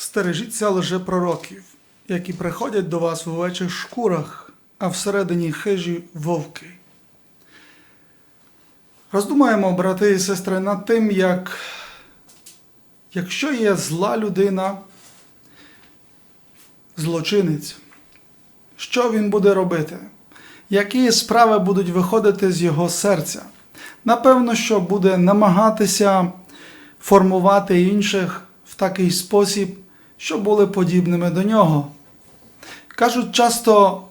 Стережіться лжепророків, які приходять до вас в овечих шкурах, а всередині хижі вовки. Роздумаємо, брати і сестри, над тим, як якщо є зла людина, злочинець, що він буде робити? Які справи будуть виходити з його серця? Напевно, що буде намагатися формувати інших в такий спосіб, що були подібними до нього. Кажуть часто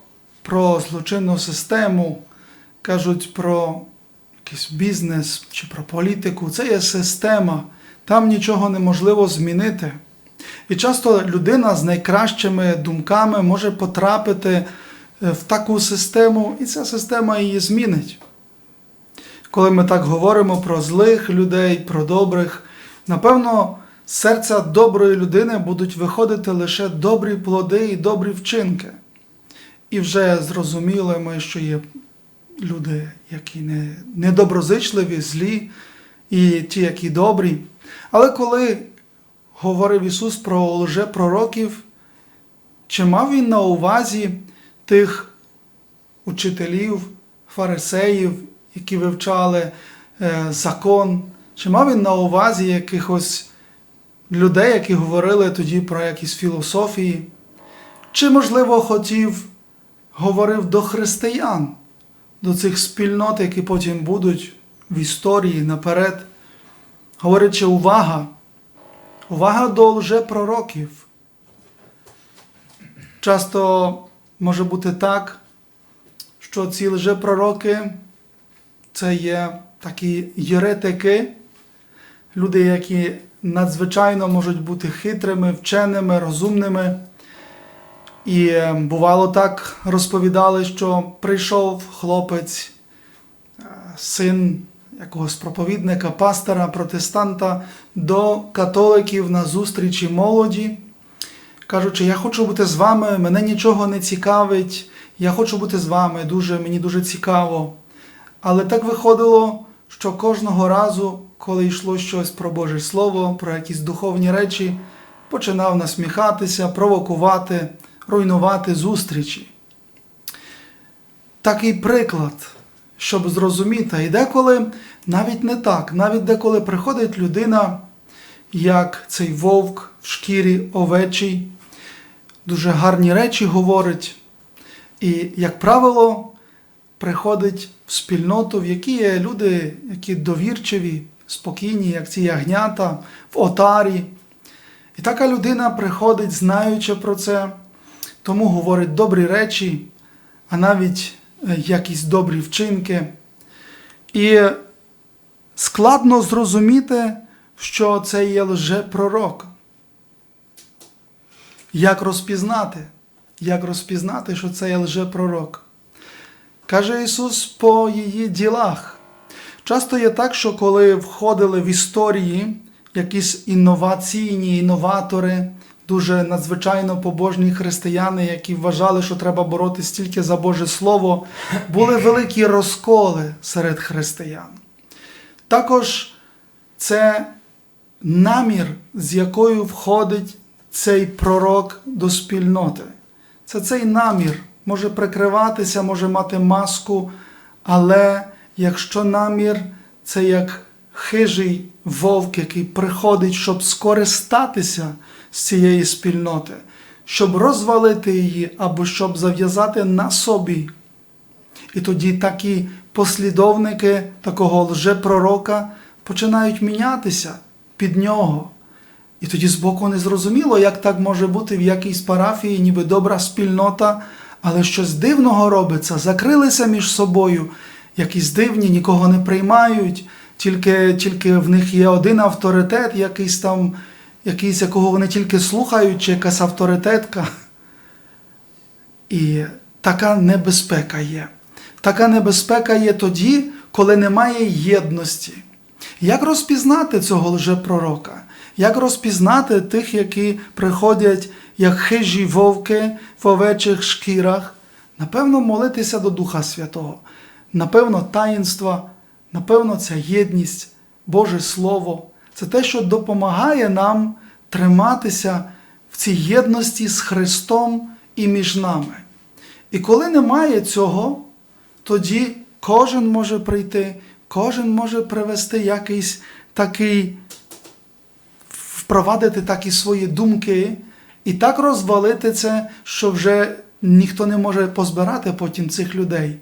про злочинну систему, кажуть про якийсь бізнес чи про політику. Це є система, там нічого неможливо змінити. І часто людина з найкращими думками може потрапити е, в таку систему, і ця система її змінить. Коли ми так говоримо про злих людей, про добрих, напевно, серця доброї людини будуть виходити лише добрі плоди і добрі вчинки. І вже зрозуміли ми, що є люди, які не, недоброзичливі, злі, і ті, які добрі. Але коли говорив Ісус про лжепророків, чи мав Він на увазі тих учителів, фарисеїв, які вивчали е, закон, чи мав він на увазі якихось людей, які говорили тоді про якісь філософії, чи, можливо, хотів, говорив до християн, до цих спільнот, які потім будуть в історії наперед, говорячи увага, увага до лжепророків. Часто може бути так, що ці лжепророки це є такі єретики, люди, які надзвичайно можуть бути хитрими, вченими, розумними. І е, бувало так, розповідали, що прийшов хлопець, е, син якогось проповідника, пастора, протестанта до католиків на зустрічі молоді, кажучи, я хочу бути з вами, мене нічого не цікавить, я хочу бути з вами, дуже, мені дуже цікаво. Але так виходило, що кожного разу, коли йшло щось про Боже Слово, про якісь духовні речі, починав насміхатися, провокувати, руйнувати зустрічі. Такий приклад, щоб зрозуміти, і деколи навіть не так, навіть деколи приходить людина, як цей вовк в шкірі овечій, дуже гарні речі говорить. І, як правило, приходить в спільноту, в якій є люди, які довірчиві, спокійні, як ці ягнята, в отарі. І така людина приходить, знаючи про це, тому говорить добрі речі, а навіть е, якісь добрі вчинки. І складно зрозуміти, що це є лжепророк. Як розпізнати? Як розпізнати, що це є лжепророк? Каже Ісус по її ділах. Часто є так, що коли входили в історії якісь інноваційні інноватори, дуже надзвичайно побожні християни, які вважали, що треба боротися тільки за Боже Слово, були великі розколи серед християн. Також це намір, з якою входить цей пророк до спільноти. Це цей намір може прикриватися, може мати маску, але якщо намір це як хижий вовк, який приходить, щоб скористатися з цієї спільноти, щоб розвалити її або щоб зав'язати на собі. І тоді такі послідовники такого лжепророка починають мінятися під нього. І тоді збоку не зрозуміло, як так може бути в якійсь парафії, ніби добра спільнота, але щось дивного робиться, закрилися між собою, якісь дивні, нікого не приймають, тільки тільки в них є один авторитет, якийсь там, якийсь, якого вони тільки слухають, чи якась авторитетка. І така небезпека є. Така небезпека є тоді, коли немає єдності. Як розпізнати цього лжепророка? Як розпізнати тих, які приходять як хижі вовки в овечих шкірах? Напевно, молитися до Духа Святого. Напевно, таїнства, напевно, ця єдність, Боже Слово. Це те, що допомагає нам триматися в цій єдності з Христом і між нами. І коли немає цього, тоді кожен може прийти, кожен може привести якийсь такий, впровадити такі свої думки і так розвалити це, що вже ніхто не може позбирати потім цих людей.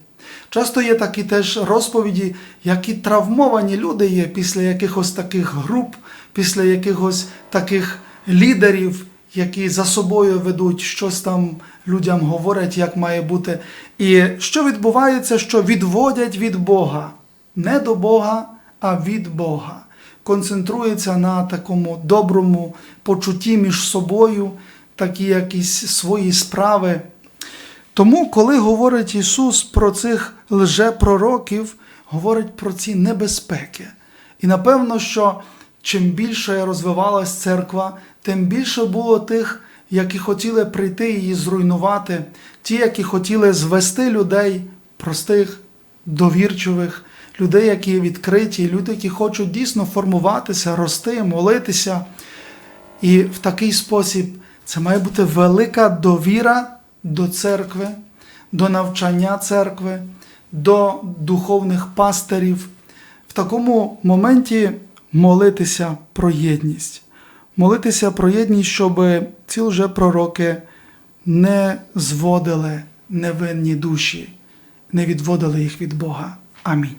Часто є такі теж розповіді, які травмовані люди є після якихось таких груп, після якихось таких лідерів, які за собою ведуть, щось там людям говорять, як має бути. І що відбувається, що відводять від Бога, не до Бога, а від Бога. Концентрується на такому доброму почутті між собою, такі якісь свої справи. Тому, коли говорить Ісус про цих лжепророків, говорить про ці небезпеки. І напевно, що чим більше розвивалась церква, тим більше було тих, які хотіли прийти її зруйнувати, ті, які хотіли звести людей, простих, довірчивих, людей, які відкриті, люди, які хочуть дійсно формуватися, рости, молитися. І в такий спосіб це має бути велика довіра до церкви, до навчання церкви, до духовних пастирів. В такому моменті молитися про єдність. Молитися про єдність, щоб ці вже пророки не зводили невинні душі, не відводили їх від Бога. Амінь.